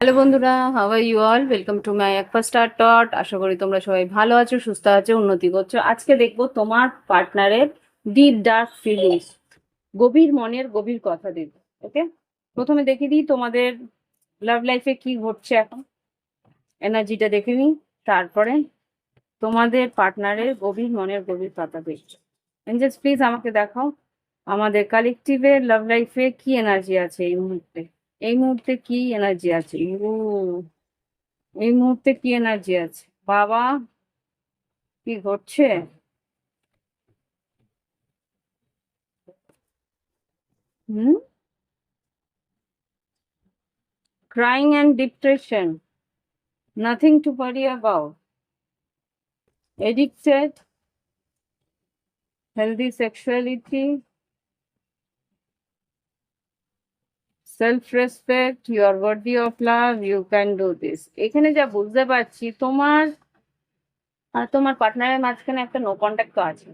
Hello বন্ধুরা are you all welcome to my একফা star টট আশা করি তোমরা সবাই ভালো আছো, সুস্থ আছো, উন্নতি করছ। আজকে দেখব তোমার পার্টনারের ডিপ ডার্ক ফিলিংস গভীর মনের গভীর কথা দেব ওকে প্রথমে দেখে দিই তোমাদের লাভ লাইফে কি ঘটছে এখন। এনার্জিটা দেখে নিই, তারপরে তোমাদের পার্টনারের গভীর মনের গভীর কথা দেখছ এঞ্জেলস প্লিজ আমাকে দেখাও, আমাদের কালেকটিভের লাভ লাইফে কি এনার্জি আছে এই মুহূর্তে। এই মুহূর্তে কি এনার্জি আছে? ইউ, এই মুহূর্তে কি এনার্জি আছে? বাবা, কি ঘটছে? Crying and depression nothing to worry about addicted healthy sexuality self respect you are worthy of love you can do this এখানে যা বুঝতে পারছি, তোমার আর তোমার পার্টনারের মাঝখানে একটা নো কন্ট্যাক্ট আছে।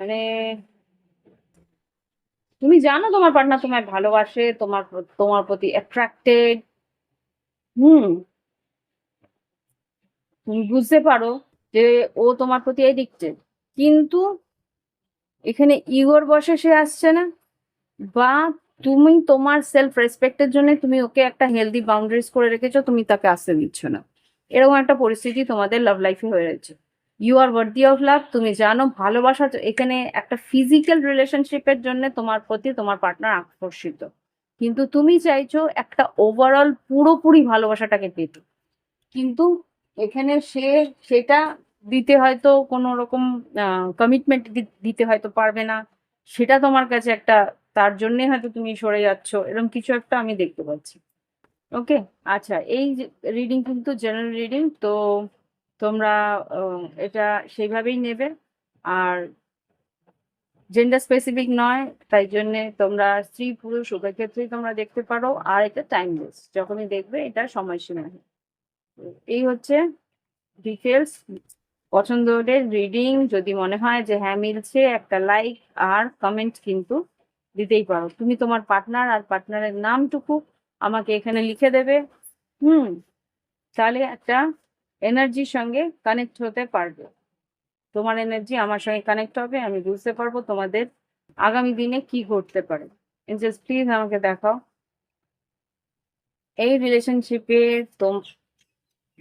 মানে তুমি জানো তোমার পার্টনার তোমায় ভালোবাসে, তোমার তোমার প্রতি অ্যাট্রাক্টেড হুম। তুমি বুঝতে পারো যে ও তোমার প্রতি এডিক্টেড কিন্তু, এখানে ইগোর বসে সে আসছে না। বা তুমি তোমার সেলফ রেসপেক্টের জন্য তুমি ওকে একটা হেলদি বাউন্ডারিজ করে রেখেছো, তুমি তাকে আসতে দিচ্ছ না। এরকম একটা পরিস্থিতি তোমাদের লাভ লাইফে হয়ে রয়েছে। You are worthy of love তুমি জানো, ভালোবাসা এখানে একটা ফিজিক্যাল রিলেশনশিপের জন্য তোমার প্রতি তোমার পার্টনার আকর্ষিত। কিন্তু তুমি চাইছো একটা ওভারঅল পুরোপুরি ভালোবাসাটাকে পেতে। কিন্তু এখানে সে সেটা দিতে হয়তো কোনো রকম কমিটমেন্ট দিতে হয়তো পারবে না। সেটা তোমার কাছে একটা তার জন্যে হয়তো তুমি সরে যাচ্ছ এরকম কিছু একটা আমি দেখতে পাচ্ছি। ওকে আচ্ছা এই রিডিং কিন্তু জেনারেল রিডিং তো তোমরা এটা সেইভাবেই নেবে। আর জেন্ডার স্পেসিফিক নয়, তাই জন্যে তোমরা স্ত্রী, পুরুষ, উভয় ক্ষেত্রেই তোমরা দেখতে পারো। আর এটা টাইমলেস যখনই দেখবে এটা সময়সীমা। এই হচ্ছে ডিটেলস পছন্দ হলে রিডিং যদি মনে হয় যে হ্যাঁ মিলছে, একটা লাইক আর কমেন্ট কিন্তু দিতেই পারো। তুমি তোমার পার্টনার আর পার্টনারের নামটুকু আমাকে এখানে লিখে দেবে। হুম, তাহলে একটা এনার্জির সঙ্গে কানেক্ট হতে পারবে। তোমার এনার্জি আমার সঙ্গে কানেক্ট হবে, আমি বুঝতে পারব তোমাদের আগামী দিনে কি ঘটতে পারে। জাস্ট প্লিজ আমাকে দেখাও। এই রিলেশনশিপে তোম,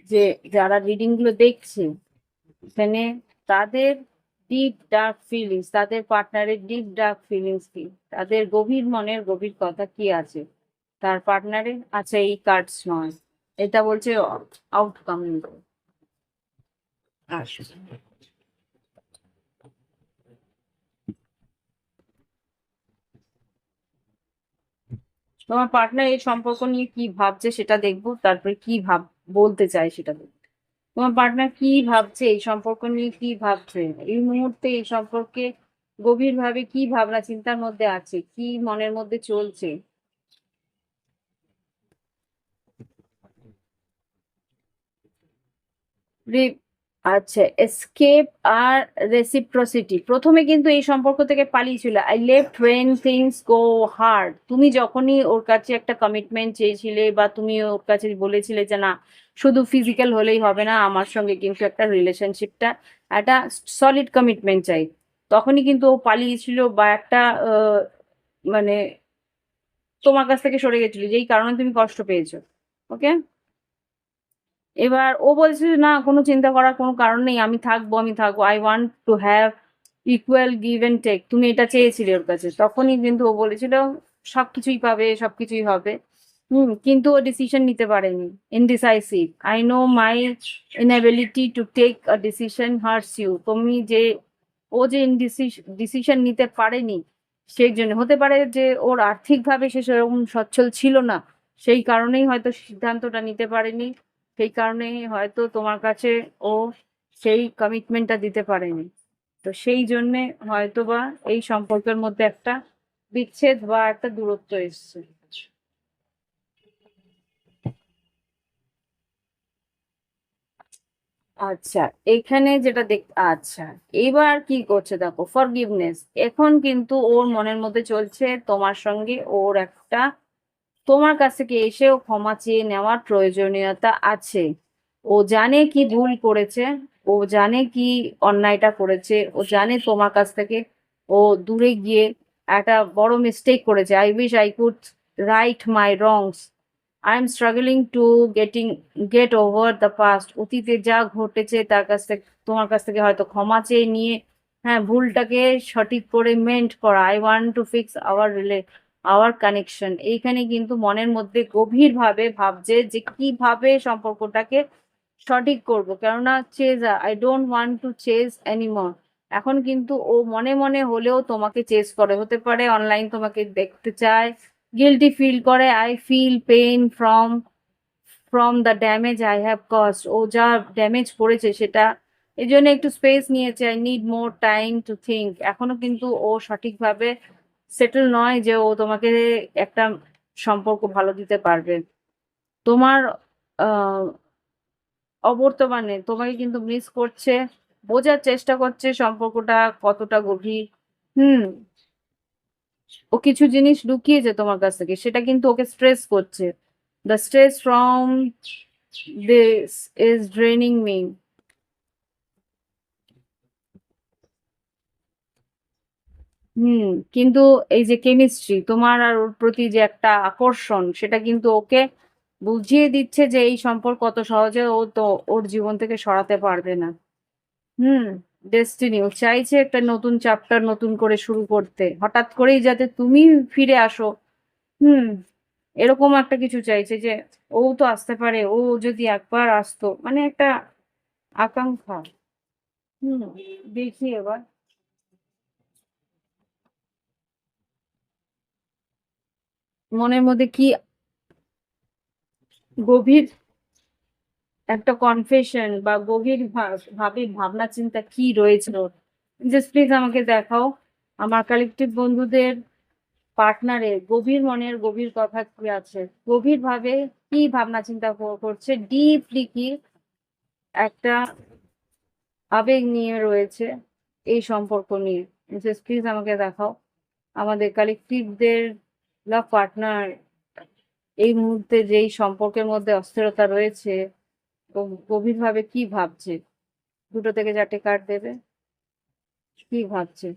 যে যারা রিডিংগুলো দেখছে এখানে তাদের ডিপ ডার্ক ফিলিংস তাদের পার্টনারের ডিপ ডার্ক ফিলিংস কি? তাদের গভীর মনের গভীর কথা কি আছে? তার পার্টনারের আচ্ছা এই কার্ডস নয়। এটা বলছে আউটকাম তোমার পার্টনার এই সম্পর্ক নিয়ে কি ভাবছে সেটা দেখব, তারপরে কি ভাব, বলতে চায় সেটা দেখব। তোমার পার্টনার কি ভাবছে? এই সম্পর্ক নিয়ে কি ভাবছে? এই মুহূর্তে এই সম্পর্কে গভীরভাবে কি ভাবনা, চিন্তার মধ্যে আছে? কি মনের মধ্যে চলছে? আচ্ছা এসকেপ আর রেসিপ্রসিটি প্রথমে কিন্তু এই সম্পর্ক থেকে পালিয়েছিল। I left when things go hard তুমি যখনই ওর কাছে একটা কমিটমেন্ট চেয়েছিলে বা তুমি ওর কাছে বলেছিলে যে না শুধু ফিজিক্যাল হলেই হবে না, আমার সঙ্গে কিন্তু একটা রিলেশনশিপটা একটা সলিড কমিটমেন্ট চাই। তখনই কিন্তু ও পালিয়েছিল বা একটা মানে তোমার কাছ থেকে সরে গেছিল, যেই কারণে তুমি কষ্ট পেয়েছ ওকে এবার ও বলছে না, কোনো চিন্তা করার কোনো কারণ নেই, আমি থাকব আমি থাকব। I want to have equal give and take তুমি এটা চেয়েছিলে ওর কাছে। তখনই কিন্তু ও বলেছিল সব কিছুই পাবে সব কিছুই হবে। হুম, কিন্তু ও ডিসিশন নিতে পারেনি indecisive I know my inability to take a decision hurts you তুমি যে, ও যে ডিসিশন নিতে পারেনি, সেই জন্য। হতে পারে যে ওর আর্থিকভাবে সে সেরকম সচ্ছল ছিল না, সেই কারণেই হয়তো সিদ্ধান্তটা নিতে পারেনি, সেই কারণেই হয়তো তোমার কাছে ও সেই কমিটমেন্টটা দিতে পারেনি। তো সেই জন্যে হয়তো বা এই সম্পর্কের মধ্যে একটা বিচ্ছেদ বা একটা দূরত্ব এসছে। আচ্ছা এখানে যেটা দেখ আচ্ছা এবার কি করছে দেখো ফরগিভনেস এখন কিন্তু ওর মনের মধ্যে চলছে তোমার সঙ্গে ওর একটা, তোমার কাছ থেকে এসেও ক্ষমা চেয়ে নেওয়ার প্রয়োজনীয়তা আছে। ও জানে কি ভুল করেছে, ও জানে কি অন্যায়টা করেছে, ও জানে তোমার কাছ থেকে ও দূরে গিয়ে একটা বড় মিস্টেক করেছে। I wish I could right my wrongs I am struggling to getting get over the past অতীতে যা ঘটেছে, তার কাছ থেকে, তোমার কাছ থেকে হয়তো ক্ষমা চেয়ে নিয়ে হ্যাঁ ভুলটাকে সঠিক করে মেন্ট করা। I want to fix our relay our connection এইখানে কিন্তু মনের মধ্যে গভীরভাবে ভাবছে যে কীভাবে সম্পর্কটাকে সঠিক করব। কেননা chase I don't want to chase anymore এখন কিন্তু ও মনে মনে হলেও তোমাকে চেজ করে। হতে পারে অনলাইন তোমাকে দেখতে চায় গিলটি ফিল করে I feel pain from from the damage I have caused ও যা ড্যামেজ পড়েছে সেটা, এই জন্য একটু স্পেস নিয়েছে I need more time to think এখনও কিন্তু ও সঠিকভাবে সেটেল নয় যে ও তোমাকে একটা সম্পর্ক ভালো দিতে পারবে। তোমার অবর্তমানে তোমাকে কিন্তু মিস করছে, বোঝার চেষ্টা করছে সম্পর্কটা কতটা গভীর। হুম ও কিছু জিনিস লুকিয়েছে তোমার কাছ থেকে, সেটা কিন্তু ওকে স্ট্রেস করছে। The stress from this is draining me hmm, কিন্তু এই যে কেমিস্ট্রি তোমার আর ওর প্রতি যে একটা আকর্ষণ, সেটা কিন্তু ওকে বুঝিয়ে দিচ্ছে যে এই সম্পর্ক কত সহজে ও তো ওর জীবন থেকে সরাতে পারবে না। হুম। ডেস্টিনি চাইছে একটা নতুন চ্যাপ্টার নতুন করে শুরু করতে। হঠাৎ করেই যাতে তুমি ফিরে আসো। হুম, এরকম একটা কিছু চাইছে যে, ও তো আসতে পারে, ও যদি একবার আসতো। মানে একটা আকাঙ্ক্ষা। হুম, দেখি এবার। মনের মধ্যে কি গভীর একটা কনফেশন বা গভীর ভাবে ভাবনা, চিন্তা কি রয়েছে? ওর জাস্ট প্লিজ আমাকে দেখাও। আমার কালেকটিভ বন্ধুদের পার্টনারের গভীর মনের গভীর কথা কি আছে? গভীর ভাবে কি ভাবনা, চিন্তা করছে? ডিপলি কি একটা আবেগ নিয়ে রয়েছে এই সম্পর্ক নিয়ে। জাস্ট প্লিজ আমাকে দেখাও। আমাদের কালেকটিভদের লাভ পার্টনার এই মুহূর্তে যেই সম্পর্কের মধ্যে অস্থিরতা রয়েছে গভীরভাবে কি ভাবছে? দুটো থেকে চারটে কার্ড দেবে? কি ভাবছে?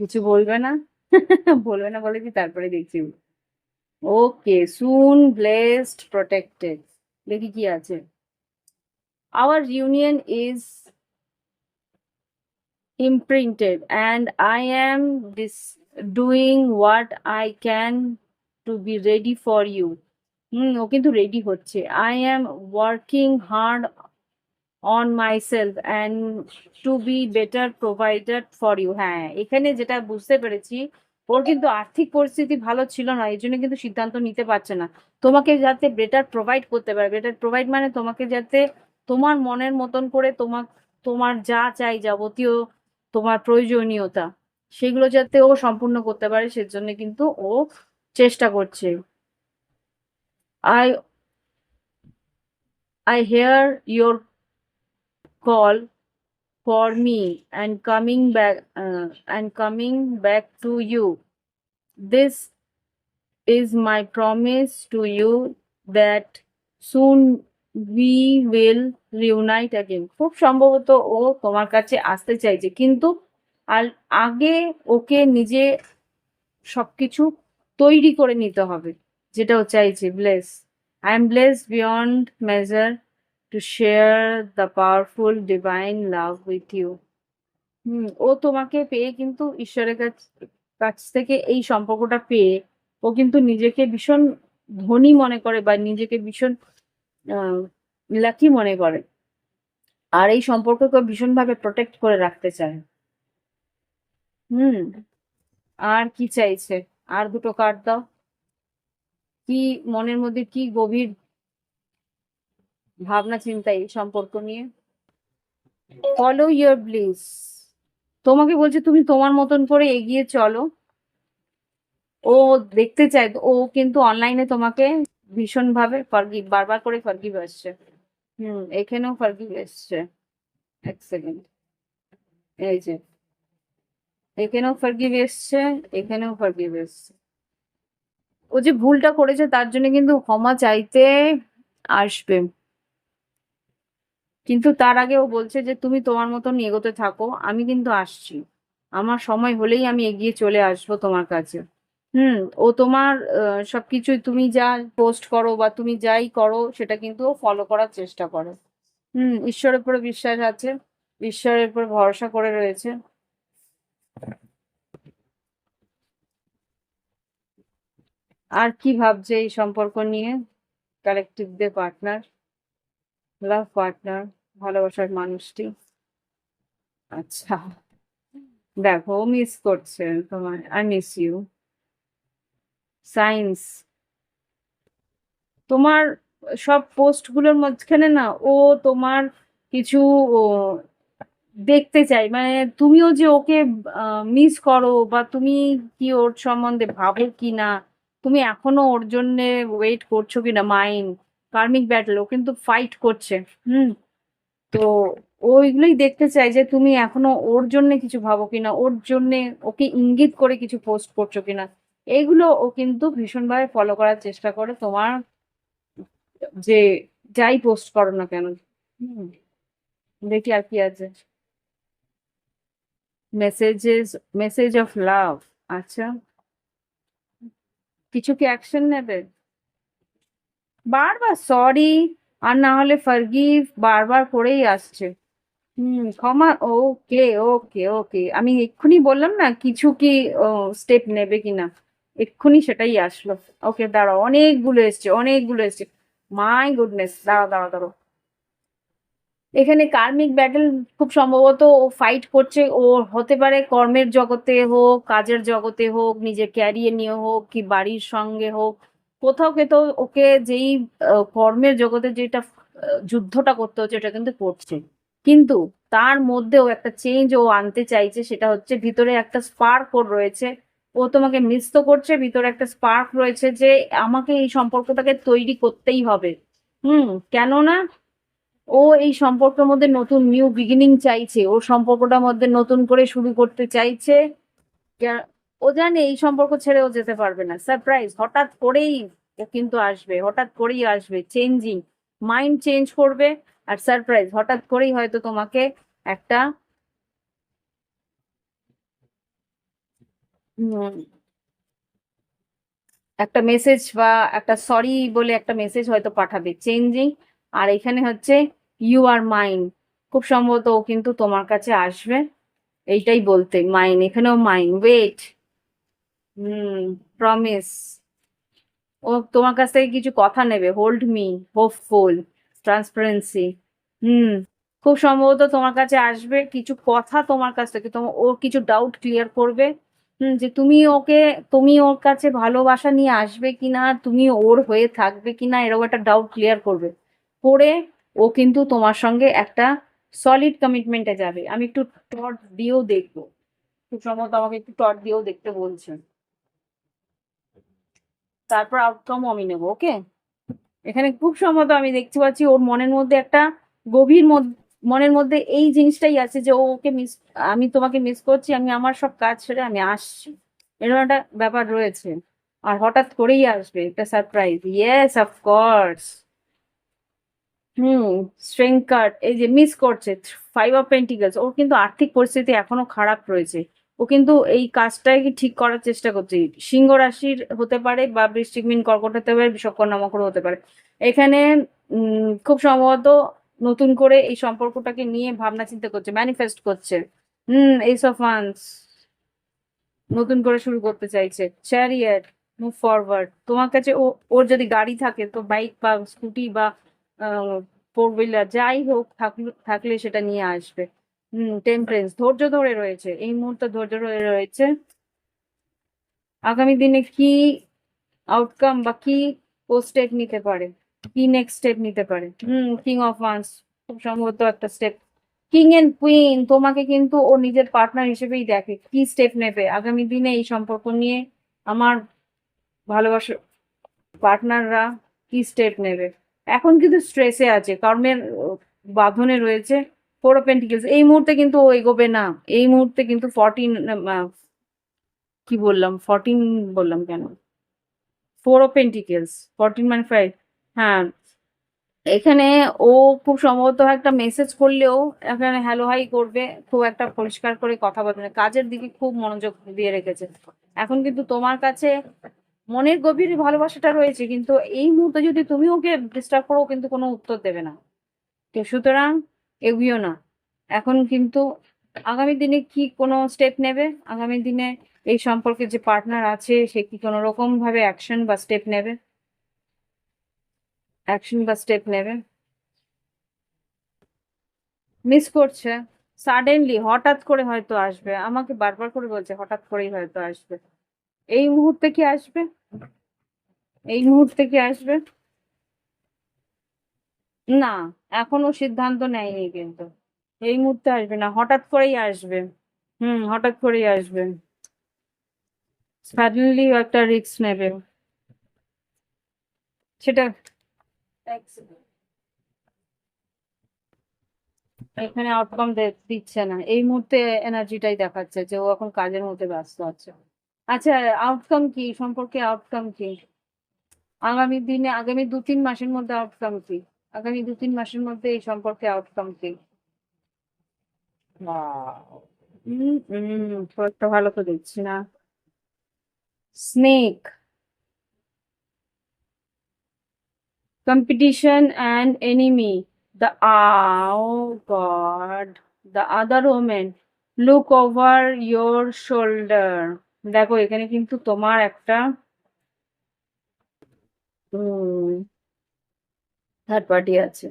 কিছু বলবে না? বলবে না বলে কি তারপরে দেখছি। ওকে সুন ব্লেসড প্রোটেক্টেড দেখি কি আছে। Our union is imprinted and I am this doing what I can to be ready for you hmm, ও কিন্তু রেডি হচ্ছে। I am working hard on myself and to be better provider for you হ্যাঁ এখানে যেটা বুঝতে পেরেছি, ওর কিন্তু আর্থিক পরিস্থিতি ভালো ছিল না, এই জন্য কিন্তু সিদ্ধান্ত নিতে পারছে না। তোমাকে যাতে বেটার প্রোভাইড করতে পারে বেটার প্রোভাইড মানে তোমাকে যাতে তোমার মনের মতন করে তোমার তোমার যা চাই যাবতীয় তোমার প্রয়োজনীয়তা, সেগুলো যাতে ও সম্পূর্ণ করতে পারে, সেজন্য কিন্তু ও চেষ্টা করছে। I I hear your call for me and coming back and coming back to you this is my promise to you that soon we will reunite again খুব সম্ভবত ও তোমার কাছে আসতে চাইছে, কিন্তু আর আগে ওকে নিজে সবকিছু তৈরি করে নিতে হবে। যেটা ও চাইছে bless I am bless beyond measure to share the powerful divine love with you hmm, ও তোমাকে পেয়ে কিন্তু ঈশ্বরের কাছ কাছ থেকে এই সম্পর্কটা পেয়ে ও কিন্তু নিজেকে ভীষণ ধনী মনে করে বা নিজেকে ভীষণ লাকি মনে করে। আর এই সম্পর্ককে ভীষণভাবে প্রোটেক্ট করে রাখতে চায়। হুম, আর কি চাইছে? আর দুটো কার্ড দাও। কি মনের মধ্যে কি গভীর ভাবনা চিন্তা এই সম্পর্ক নিয়ে? ফলো ইয়োর ব্লিস তোমাকে বলছে, তুমি তোমার মতন করে এগিয়ে চলো। ও দেখতে চায়, ও কিন্তু অনলাইনে তোমাকে ভীষণ ভাবে ফরগিভ বারবার করে ফরগিভ আসছে। হুম, এখানেও ফরগিভ এসছে। এক সেকেন্ড এই যে। এখানেও ফরগিভ এসছে এখানেও ফরগিভ এসছে। ও যে ভুলটা করেছে তার জন্য কিন্তু ক্ষমা চাইতে আসবে। কিন্তু তার আগে ও বলছে যে তুমি তোমার মতন এগোতে থাকো আমি কিন্তু আসছি। আমার সময় হলেই আমি এগিয়ে চলে আসব তোমার কাছে। হুম ও তোমার আহ, সবকিছুই তুমি যা পোস্ট করো বা তুমি যাই করো সেটা কিন্তু ও ফলো করার চেষ্টা করে। হুম ঈশ্বরের উপরে বিশ্বাস আছে ঈশ্বরের উপর ভরসা করে রয়েছে। আর কি ভাবছে এই সম্পর্ক নিয়ে? কালেকটিভদের পার্টনার লাভ পার্টনার ভালোবাসার মানুষটি। আচ্ছা দেখো মিস করছে তোমার আই মিস ইউ সায়েন্স তোমার সব পোস্টগুলোর মাঝখানে না, ও তোমার কিছু দেখতে চাই। মানে তুমিও যে ওকে মিস করো বা তুমি কি ওর সম্বন্ধে ভাবো কি না, তুমি এখনও ওর জন্যে ওয়েট করছ কিনা মাইন্ড কার্মিক ব্যাটল ও কিন্তু ফাইট করছে, হুম? তো ওইগুলোই দেখতে চাই যে তুমি এখনও ওর জন্য কিছু ভাবো কিনা ওর জন্য ওকে ইঙ্গিত করে কিছু পোস্ট করছ কিনা এইগুলো ও কিন্তু ভীষণভাবে ফলো করার চেষ্টা করে। তোমার যে যাই পোস্ট করো না কেন দেখি আর কি আছে। মেসেজেস মেসেজ অফ লাভ আচ্ছা। কিছু কি অ্যাকশন নেবে? বারবার সরি আর না হলে ফরগিভ বারবার করেই আসছে। হুম, ক্ষমা ওকে ওকে ওকে আমি এক্ষুনি বললাম না, কিছু কি স্টেপ নেবে কিনা এক্ষুনি সেটাই আসলো। ওকে দাঁড়াও, অনেকগুলো এসছে অনেকগুলো এসছে। মাই গুডনেস দাঁড়াও দাঁড়াও দাঁড়াও। এখানে কার্মিক ব্যাটেল খুব সম্ভবত ও ফাইট করছে। ও হতে পারে কর্মের জগতে হোক, কাজের জগতে হোক, নিজের ক্যারিয়ার নিয়ে হোক কি বাড়ির সঙ্গে হোক। কোথাও কোথাও ওকে যেই কর্মের জগতে যেটা যুদ্ধটা করতে হচ্ছে এটা কিন্তু করছে। কিন্তু তার মধ্যেও একটা চেঞ্জ ও আনতে চাইছে সেটা হচ্ছে ভিতরে একটা স্পার্ক ওর রয়েছে। ও তোমাকে মিস তো করছে, ভিতরে একটা স্পার্ক রয়েছে যে আমাকে এই সম্পর্কটাকে তৈরি করতেই হবে। হুম, কেননা ও এই সম্পর্কের মধ্যে নতুন নিউ বিগিনিং চাইছে। ও সম্পর্কটার মধ্যে নতুন করে শুরু করতে চাইছে। ও জানে এই সম্পর্ক ছেড়ে ও যেতে পারবে না। সারপ্রাইজ হঠাৎ করেই কিন্তু আসবে। হঠাৎ করেই আসবে। চেঞ্জিং মাইন্ড চেঞ্জ করবে। আর সারপ্রাইজ হঠাৎ করেই হয়তো তোমাকে একটা একটা মেসেজ বা একটা সরি বলে একটা মেসেজ হয়তো পাঠাবে। চেঞ্জিং আর এখানে হচ্ছে ইউ আর মাইন খুব সম্ভবত ও কিন্তু তোমার কাছে আসবে। এইটাই বলতে মাইন এখানেও মাইন ওয়েট হুম প্রমিস ও তোমার কাছ থেকে কিছু কথা নেবে hold me hopeful transparency hmm, খুব সম্ভবত তোমার কাছে আসবে, কিছু কথা তোমার কাছ থেকে তোমার ওর কিছু ডাউট ক্লিয়ার করবে। হুম, যে তুমি ওকে, তুমি ওর কাছে ভালোবাসা নিয়ে আসবে কিনা, তুমি ওর হয়ে থাকবে কিনা, এরকম একটা ডাউট ক্লিয়ার করবে। করে ও কিন্তু তোমার সঙ্গে একটা সলিড কমিটমেন্টে যাবে। আমি একটু টর্চ দিয়েও দেখব। খুব সম্ভবত আমাকে একটু টর্চ দিয়েও দেখতে বলছেন। তারপর আউটকামও আমি নেব ওকে এখানে খুব সম্ভবত আমি দেখতে পাচ্ছি, ওর মনের মধ্যে একটা গভীর মনের মধ্যে এই জিনিসটাই আছে যে ওকে মিস আমি তোমাকে মিস করছি, আমি আমার সব কাজ ছেড়ে আমি আসছি। এরকম একটা ব্যাপার রয়েছে। আর হঠাৎ করেই আসবে, একটা surprise yes of course hmm strength card এই যে মিস করছে ফাইভ অফ পেন্টিকলস ওর কিন্তু আর্থিক পরিস্থিতি এখনও খারাপ রয়েছে। ও কিন্তু এই কাজটাকে ঠিক করার চেষ্টা করছে? সিংহ রাশির হতে পারে বা বৃশ্চিক মিন কর্কট হতে পারে বিষকন্যা মকর হতে পারে। এখানে খুব সম্ভবত নতুন করে এই সম্পর্কটাকে নিয়ে ভাবনা চিন্তা করছে ম্যানিফেস্ট করছে। হুম এইস অফ ওয়ান্স নতুন করে শুরু করতে চাইছে চ্যারিয়ার মুভ ফরওয়ার্ড তোমার কাছে ও, ওর যদি গাড়ি থাকে, তো বাইক বা স্কুটি বা ফোর হুইলার যাই হোক, থাকলে সেটা নিয়ে আসবে। টেম্পারেন্স ধৈর্য ধরে রয়েছে। এই মুহূর্তে ধৈর্য ধরে রয়েছে। আগামী দিনে কি আউটকাম বা কি ও স্টেপ নিতে পারে? কি নেক্সট স্টেপ নিতে পারে? হুম কিং অফ ওয়ান্স খুব সম্ভবত একটা স্টেপ কিং এন্ড কুইন তোমাকে কিন্তু ও নিজের পার্টনার হিসেবেই দেখে। কি স্টেপ নেবে? আগামী দিনে এই সম্পর্ক নিয়ে আমার ভালোবাসা পার্টনাররা কি স্টেপ নেবে? এখন কিন্তু স্ট্রেসে আছে, কর্মের বাঁধনে রয়েছে ফোর পেন্টিকেলস এই মুহূর্তে কিন্তু ও এগোবে না, এই মুহূর্তে কিন্তু ফর্টিন কি বললাম ফর্টিন বললাম কেন? ফোর অফ পেন্টিকেলস ফর্টিন মানে ফাইভ হ্যাঁ এখানে ও খুব সম্ভবত একটা মেসেজ করলেও এখানে হ্যালো হাই করবে, খুব একটা পরিষ্কার করে কথা বলবে কাজের দিকে খুব মনোযোগ দিয়ে রেখেছে। এখন কিন্তু তোমার কাছে মনের গভীরে ভালোবাসাটা রয়েছে, কিন্তু এই মুহূর্তে যদি তুমি ওকে ডিস্টার্ব করো কিন্তু কোনো উত্তর দেবে না। তো সুতরাং এগিয়েও না। এখন কিন্তু আগামী দিনে কি কোনো স্টেপ নেবে? আগামী দিনে এই সম্পর্কে যে পার্টনার আছে, সে কি কোনো রকম ভাবে অ্যাকশন বা স্টেপ নেবে? অ্যাকশন বা স্টেপ নেবে? মিস করছে। সাডেনলি হঠাৎ করে হয়তো আসবে। আমাকে বারবার করে বলছে, হঠাৎ করেই হয়তো আসবে। এই মুহূর্তে কি আসবে? এই মুহূর্তে কি আসবে? না, এখনও সিদ্ধান্ত নেয়নি কিন্তু। এই মুহূর্তে আসবে না, হঠাৎ করেই আসবে। হুম, হঠাৎ করেই আসবে। সাডেনলি একটা রিস্ক নেবে। সেটা এখানে আউটকাম দিচ্ছে না। এই মুহূর্তে এনার্জিটাই দেখাচ্ছে যে ও এখন কাজের মধ্যে ব্যস্ত আছে। আচ্ছা আউটকাম কি? সম্পর্কে আউটকাম কি? আগামী দিনে আগামী দু তিন মাসের মধ্যে আউটকাম কি? আগামী দু তিন মাসের মধ্যে এই সম্পর্কে আউটকাম কি? একটা ভালো তো দেখছি না। Snake competition and enemy. The oh god. The other woman. Look over your shoulder. দেখো, এখানে কিন্তু তোমার একটা থার্ড পার্টি আছে।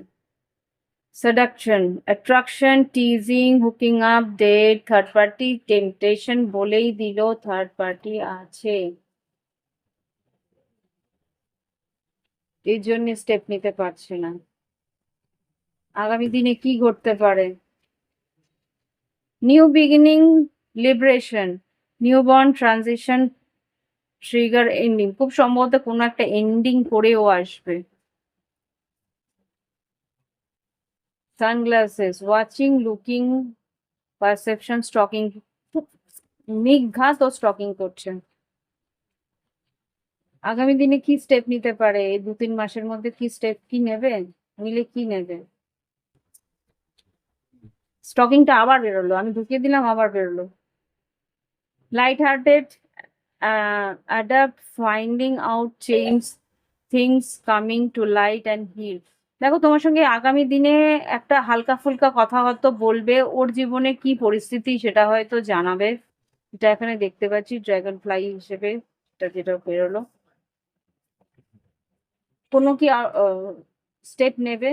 Seduction attraction teasing hooking up date third party temptation বলেই দিল থার্ড পার্টি আছে। এই জন্য স্টেপ নিতে পারছে না। আগামী দিনে কি ঘটতে পারে? New beginning liberation new born transition trigger ending খুব সম্ভবত কোনো একটা এন্ডিং করেও আসবে। Sunglasses watching looking perception stalking Nighat ও স্টকিং করছে। আগামী দিনে কি স্টেপ নিতে পারে? এই দু তিন মাসের মধ্যে কি স্টেপ কি নেবে? নিলে কি নেবে? স্টকিংটা আবার বেরোলো। আমি ঢুকিয়ে দিলাম, আবার বেরোলো। Light hearted adapt finding out change things coming to light and heal দেখো, তোমার সঙ্গে আগামী দিনে একটা হালকা ফুলকা কথা হয়তো বলবে, ওর জীবনে কি পরিস্থিতি সেটা হয়তো জানাবে। এটা এখানে দেখতে পাচ্ছি ড্রাগন ফ্লাই হিসেবে এটা যেটা বেরোলো। কোনো কি স্টেপ নেবে?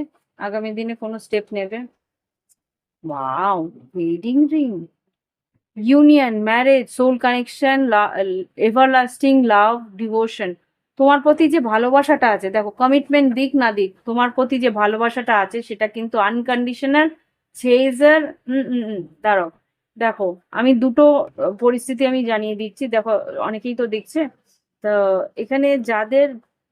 আগামী দিনে কোনো স্টেপ নেবে? Wow wedding ring union marriage soul connection everlasting love devotion তোমার প্রতি যে ভালোবাসাটা আছে, দেখো কমিটমেন্ট দিক না দিক, তোমার প্রতি যে ভালোবাসাটা আছে, সেটা কিন্তু আনকন্ডিশনাল চেজার দাঁড়াও। দেখো, আমি দুটো পরিস্থিতি আমি জানিয়ে দিচ্ছি। দেখো, অনেকেই তো দেখছে। তো এখানে যাদের,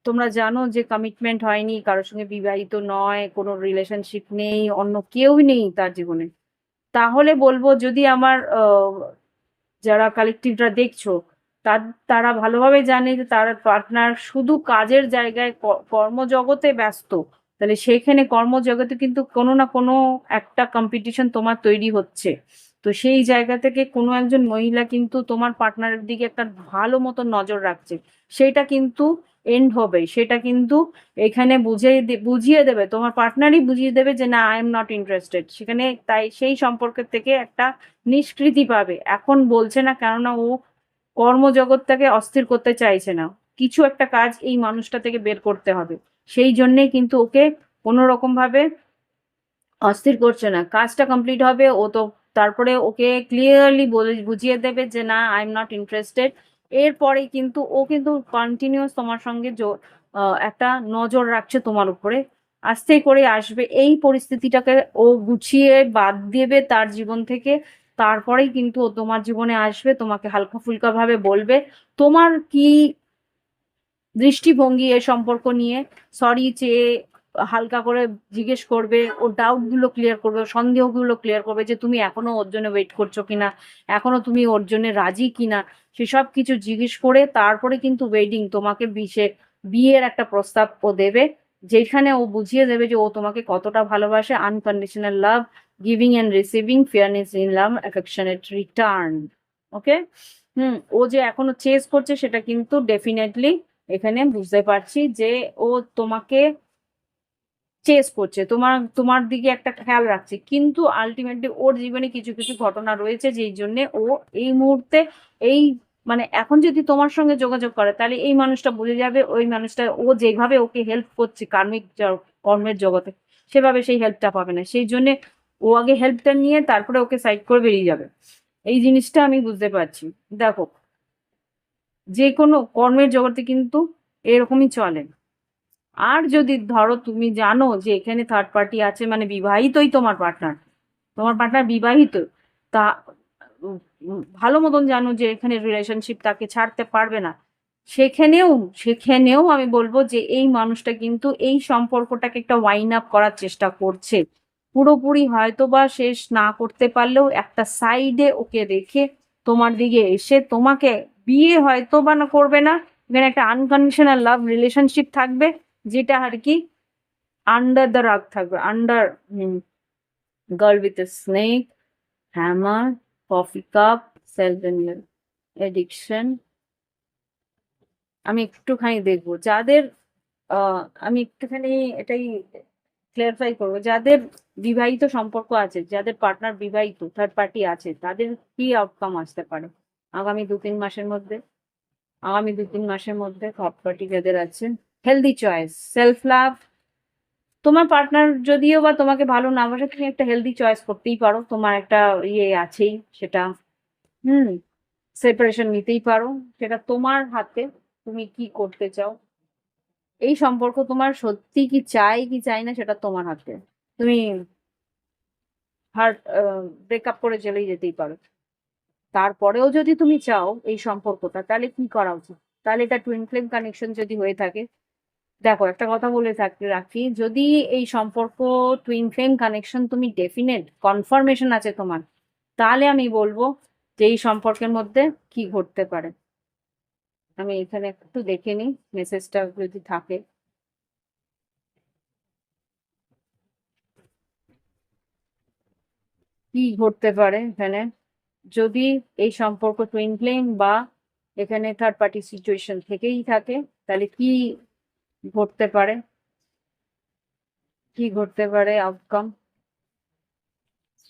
তোমরা জানো যে কমিটমেন্ট হয়নি, কারোর সঙ্গে বিবাহিত নয়, কোনো রিলেশনশিপ নেই, অন্য কেউই নেই তার জীবনে। তাহলে বলব যদি আমার যারা কালেকটিভরা দেখছ তার তারা ভালোভাবে জানে যে তার পার্টনার শুধু কাজের জায়গায় কর্মজগতে ব্যস্ত। তাহলে সেখানে কর্মজগতে কিন্তু কোনো না কোনো একটা কম্পিটিশন তোমার তৈরি হচ্ছে। তো সেই জায়গা থেকে কোনো একজন মহিলা কিন্তু তোমার পার্টনারের দিকে একটা ভালো মতো নজর রাখছে। সেটা কিন্তু এন্ড হবে। সেটা কিন্তু এখানে বুঝিয়ে বুঝিয়ে দেবে, তোমার পার্টনারই বুঝিয়ে দেবে যে, না আই এম নট ইন্টারেস্টেড সেখানে তাই সেই সম্পর্কের থেকে একটা নিষ্কৃতি পাবে। এখন বলছে না, কেননা ও কর্মজগৎটাকে অস্থির করতে চাইছে না। কিছু একটা কাজ এই মানুষটা থেকে বের করতে হবে। সেই জন্যেই কিন্তু ওকে কোনো রকম ভাবে অস্থির করছে না। কাজটা কমপ্লিট হবে, ও তো, তারপরে ওকে ক্লিয়ারলি বুঝিয়ে দেবে যে, না আই এম নট ইন্টারেস্টেড এরপরে কিন্তু ও কিন্তু কন্টিনিউয়াস তোমার সঙ্গে একটা নজর রাখছে তোমার উপরে। আস্তে করে আসবে। এই পরিস্থিতিটাকে ও গুছিয়ে বাদ দেবে তার জীবন থেকে। তারপরেই কিন্তু ও তোমার জীবনে আসবে, তোমাকে হালকা ফুলকা ভাবে বলবে। তোমার কি দৃষ্টিভঙ্গি এ সম্পর্ক নিয়ে? সরি চেয়ে হালকা করে জিজ্ঞেস করবে, ওর ডাউটগুলো ক্লিয়ার করবে সন্দেহগুলো ক্লিয়ার করবে যে তুমি এখনও ওর জন্য ওয়েট করছ কিনা, এখনও তুমি ওর জন্য রাজি কিনা সেসব কিছু জিজ্ঞেস করে তারপরে কিন্তু ওয়েডিং তোমাকে বিশে, বিয়ের একটা প্রস্তাব ও দেবে, যেখানে ও বুঝিয়ে দেবে যে ও তোমাকে কতটা ভালোবাসে unconditional love giving and receiving fairness in love affectionate return okay hmm, ও যে এখনও চেস করছে সেটা কিন্তু ডেফিনেটলি এখানে বুঝতে পারছি যে ও তোমাকে চেস করছে। তোমার তোমার দিকে একটা খেয়াল রাখছে। কিন্তু আলটিমেটলি ওর জীবনে কিছু কিছু ঘটনা রয়েছে যেই জন্য ও এই মুহূর্তে এই মানে এখন যদি তোমার সঙ্গে যোগাযোগ করে, তাহলে এই মানুষটা বুঝে যাবে ওই মানুষটা ও যেভাবে ওকে হেল্প করছে কার্মিক কর্মের জগতে, সেভাবে সেই হেল্পটা পাবে না। সেই জন্য ও আগে হেল্পটা নিয়ে তারপরে ওকে সাইড করে বেরিয়ে যাবে। এই জিনিসটা আমি বুঝতে পারছি। দেখো যে কোনো কর্মের জগতে কিন্তু এরকমই চলে। আর যদি ধরো তুমি জানো যে এখানে থার্ড পার্টি আছে মানে বিবাহিতই তোমার পার্টনার তোমার পার্টনার বিবাহিত, তা ভালো মতন জানো যে এখানে রিলেশনশিপ তাকে ছাড়তে পারবে না। সেখানেও সেখানেও আমি বলব যে এই মানুষটা কিন্তু এই সম্পর্কটাকে একটা ওয়াইন আপ করার চেষ্টা করছে। পুরোপুরি হয়তো বা শেষ না করতে পারলেও একটা সাইডে ওকে রেখে তোমার দিকে এসে তোমাকে বিয়ে হয়তো বা না করবে না। এখানে একটা আনকন্ডিশনাল লাভ রিলেশনশিপ থাকবে। যেটা আর কি আন্ডার দ্য রাগ থাকবে under girl with a snake hammer coffee cup self addiction আমি একটুখানি দেখব। যাদের আমি একটুখানি এটাই ক্লিয়ারিফাই করব। যাদের বিবাহিত সম্পর্ক আছে, যাদের পার্টনার বিবাহিত থার্ড পার্টি আছে, তাদের কি আউটকাম আসতে পারে? আগামী দু তিন মাসের মধ্যে, আগামী দু তিন মাসের মধ্যে থার্ড পার্টি যাদের আছে হেলদি চয়েস সেলফ লাভ তোমার পার্টনার যদিও বা তোমাকে ভালো না বাসে, তুমি একটা হেলদি চয়েস করতেই পারো। তোমার একটা ইয়ে আছেই সেটা। হুম সেপারেশন নিতেই পারো। সেটা তোমার হাতে তুমি কি করতে চাও। এই সম্পর্ক তোমার সত্যি কি চাই কি চাই না সেটা তোমার হাতে। তুমি হার্ট ব্রেকআপ করে চলেই যেতেই পারো। তারপরেও যদি তুমি চাও এই সম্পর্কটা, তাহলে কি করা উচিত? তাহলে এটা টুইন ফ্লেম কানেকশন যদি হয়ে থাকে দেখো, একটা কথা বলে থাকি, রাখি। যদি এই সম্পর্ক টুইন ফ্লেম কানেকশন তুমি ডেফিনেট কনফার্মেশন আছে তোমার, তাহলে আমি বলব যে এই সম্পর্কের মধ্যে কি ঘটতে পারে। আমি এখানে একটু দেখে নিই মেসেজটা যদি থাকে। কি ঘটতে পারে এখানে? যদি এই সম্পর্ক টুইন ফ্লেম বা এখানে থার্ড পার্টি সিচুয়েশন থেকেই থাকে, তাহলে কি ঘটতে পারে? কি ঘটতে পারে আউটকাম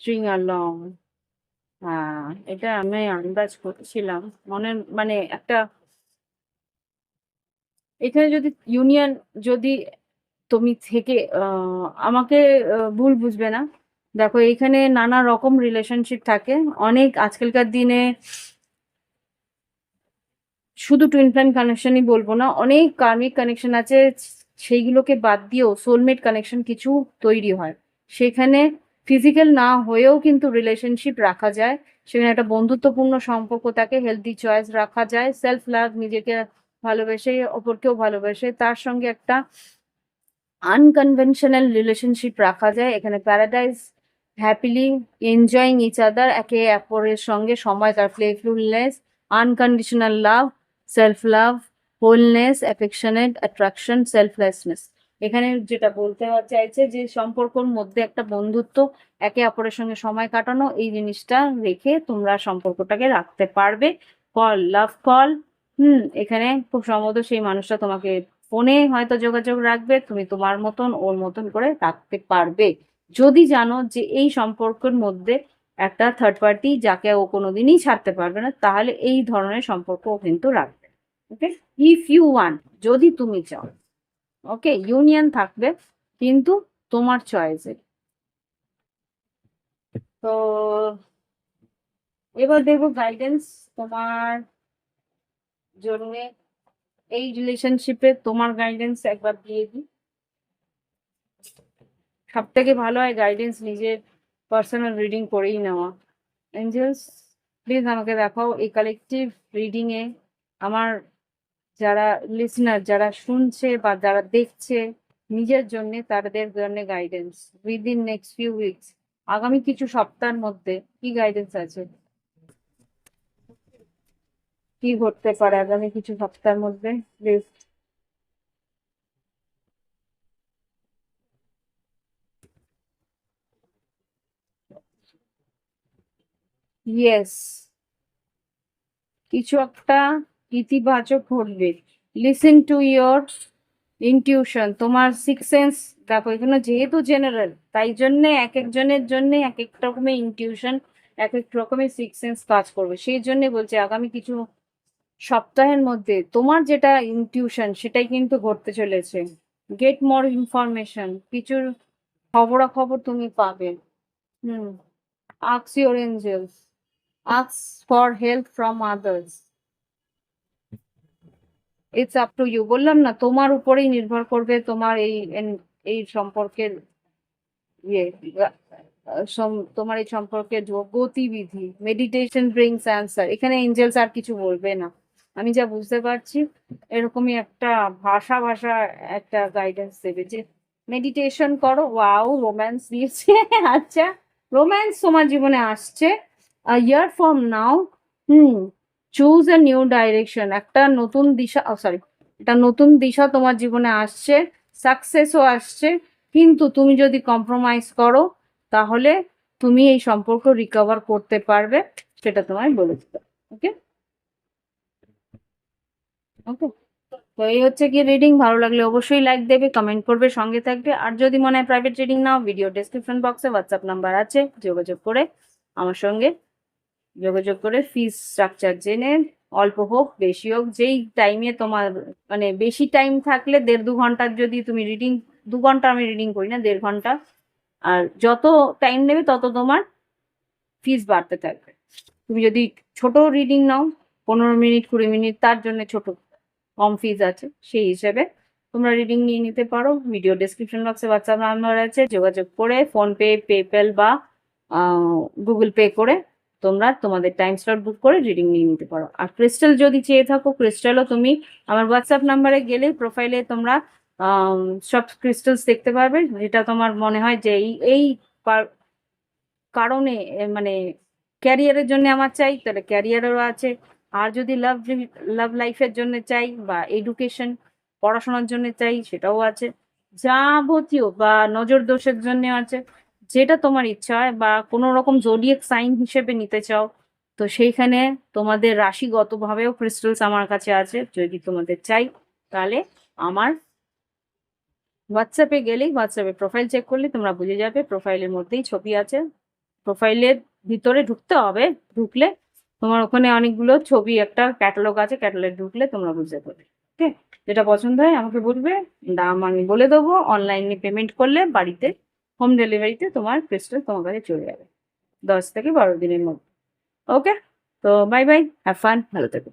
স্ট্রিং অ্যালং হ্যাঁ এটা আমি আন্দাজ করছিলাম। মনে মানে একটা, এখানে যদি ইউনিয়ন যদি তুমি থেকে আমাকে ভুল বুঝবে না। দেখো, এখানে নানা রকম রিলেশনশিপ থাকে। অনেক আজকালকার দিনে শুধু টুইন ফ্লেম কানেকশনই বলব না, অনেক কার্মিক কানেকশন আছে, সেইগুলোকে বাদ দিয়েও সোলমেট কানেকশন কিছু তৈরি হয়। সেখানে ফিজিক্যাল না হয়েও কিন্তু রিলেশনশিপ রাখা যায়, সেখানে একটা বন্ধুত্বপূর্ণ সম্পর্ক থাকে হেলদি চয়েস রাখা যায় সেলফ লাভ নিজেকে ভালোবেসে, অপরকেও ভালোবেসে, তার সঙ্গে একটা আনকনভেনশনাল রিলেশনশিপ রাখা যায়, এখানে paradise happily enjoying each other একে অপরের সঙ্গে সময়, তার playfulness unconditional love self love wholeness affectionate attraction selflessness এখানে যেটা বলতে চাইছে যে সম্পর্কর মধ্যে একটা বন্ধুত্ব, একে অপরের সঙ্গে সময় কাটানো, এই জিনিসটা রেখে তোমরা সম্পর্কটাকে রাখতে পারবে। কল লাভ কল হুম, এখানে খুব সম্ভবত সেই মানুষটা তোমাকে ফোনে হয়তো যোগাযোগ রাখবে, তুমি তোমার মতন, ওর মতন করে রাখতে পারবে। যদি জানো যে এই সম্পর্কের মধ্যে একটা থার্ড পার্টি যাকে ও কোনোদিনই ছাড়তে পারবে না, তাহলে এই ধরনের সম্পর্ক কিন্তু রাখবে। ওকে ইফ ইউ ওয়ান যদি তুমি চাও। ওকে ইউনিয়ন থাকবে, কিন্তু তোমার চয়েসে তো এবার দেখব গাইডেন্স তোমার জন্যে, এই রিলেশনশিপে তোমার গাইডেন্স একবার দিয়ে দিই। সব থেকে ভালো হয় গাইডেন্স নিজের পার্সোনাল রিডিং করেই নেওয়া। এঞ্জেলস প্লিজ আমাকে দেখাও এই কালেকটিভ রিডিং এ আমার যারা লিসনার যারা শুনছে বা যারা দেখছে, নিজের জন্য তাদের জন্য guidance within next few weeks আগামী কিছু সপ্তাহের মধ্যে কি গাইডেন্স আছে? কি ঘটতে পারে আগামী কিছু সপ্তাহের মধ্যে? প্লিজ ইয়েস কিছু একটা ইতিবাচক ঘটবে। লিসেন টু ইয়োর ইনটিউশন তোমার সিক্স সেন্স দেখো এখানে যেহেতু জেনারেল তাই জন্যে এক একজনের জন্য এক এক রকমের ইনটিউশন এক এক রকমের সিক্স সেন্স কাজ করবে। সেই জন্যে বলছে আগামী কিছু সপ্তাহের মধ্যে তোমার যেটা ইনটিউশন সেটাই কিন্তু ঘটতে চলেছে। গেট মোর ইনফরমেশন কিছুর খবরাখবর তুমি পাবে। হুম আক্স your Angeles আক্স for help from others it's up to you বললাম না, তোমার উপরেই নির্ভর করবে তোমার এই এই সম্পর্কের ইয়ে তোমার এই সম্পর্কের গতিবিধি। মেডিটেশন ব্রিংস অ্যান্সার এখানে এঞ্জেলস আর কিছু বলবে না। আমি যা বুঝতে পারছি, এরকমই একটা ভাষা ভাষা একটা গাইডেন্স দেবে যে মেডিটেশন করো। ওয়াও রোম্যান্স দিয়েছে। আচ্ছা রোম্যান্স তোমার জীবনে আসছে। Year from now hmm choose a new direction একটা নতুন দিশা সরি একটা নতুন দিশা তোমার জীবনে আসছে সাকসেসও আসছে, কিন্তু তুমি যদি কম্প্রোমাইজ করো, তাহলে তুমি এই সম্পর্ক রিকভার করতে পারবে, সেটা তোমায় বলে দিতে ওকে ওকে তো এই হচ্ছে কি রিডিং ভালো লাগলে অবশ্যই লাইক দেবে কমেন্ট করবে, সঙ্গে থাকবে, আর যদি মনে হয় প্রাইভেট রিডিং নাও ভিডিও ডেসক্রিপশন বক্সে হোয়াটসঅ্যাপ নাম্বার আছে, যোগাযোগ করে আমার সঙ্গে যোগাযোগ করে ফিস স্ট্রাকচার জেনে অল্প হোক, বেশি হোক, যেই টাইমে তোমার মানে বেশি টাইম থাকলে দেড় দু ঘণ্টার যদি তুমি রিডিং দু ঘণ্টা আমি রিডিং করি না, দেড় ঘণ্টা। আর যত টাইম নেবে তত তোমার ফিস বাড়তে থাকবে। তুমি যদি ছোট রিডিং নাও, পনেরো মিনিট, কুড়ি মিনিট, তার জন্য ছোট কম ফিজ আছে, সেই হিসেবে তোমরা রিডিং নিয়ে নিতে পারো। ভিডিও ডেসক্রিপশন বক্সে হোয়াটসঅ্যাপ নাম্বার আছে, যোগাযোগ করে ফোনপে পেপ্যাল বা গুগল পে করে তোমরা তোমাদের টাইম স্লট বুক করে রিডিং নিয়ে নিতে পারো। আর ক্রিস্টাল যদি চেয়ে থাকো ক্রিস্টালও তুমি আমার হোয়াটসঅ্যাপ নাম্বারে গেলে প্রোফাইলে তোমরা সব ক্রিস্টালস দেখতে পারবে। যেটা তোমার মনে হয় যে এই এই কারণে মানে ক্যারিয়ারের জন্য আমার চাই, তাহলে ক্যারিয়ারেরও আছে। আর যদি লাভ লাভ লাইফের জন্য চাই বা এডুকেশন পড়াশোনার জন্য চাই, সেটাও আছে। যাবতীয় বা নজর দোষের জন্য আছে। যেটা তোমার ইচ্ছা হয় বা কোনো রকম জোডিয়েক সাইন হিসেবে নিতে চাও, তো সেইখানে তোমাদের রাশিগতভাবেও ক্রিস্টালস আমার কাছে আছে। যদি তোমাদের চাই, তাহলে আমার হোয়াটসঅ্যাপে গেলেই হোয়াটসঅ্যাপে প্রোফাইল চেক করলে তোমরা বুঝে যাবে প্রোফাইলের মধ্যেই ছবি আছে। প্রোফাইলের ভিতরে ঢুকতে হবে, ঢুকলে তোমার ওখানে অনেকগুলো ছবি, একটা ক্যাটালগ আছে ক্যাটালগ ঢুকলে তোমরা বুঝতে পারবে ওকে যেটা পছন্দ হয় আমাকে বলবে, দাম আমি বলে দেবো অনলাইনে পেমেন্ট করলে বাড়িতে হোম ডেলিভারিতে তোমার ক্রিস্টাল তোমার কাছে চলে যাবে। দশ থেকে বারো দিনের মধ্যে। ওকে তো বাই বাই হ্যাভ ফান ভালো থেকো।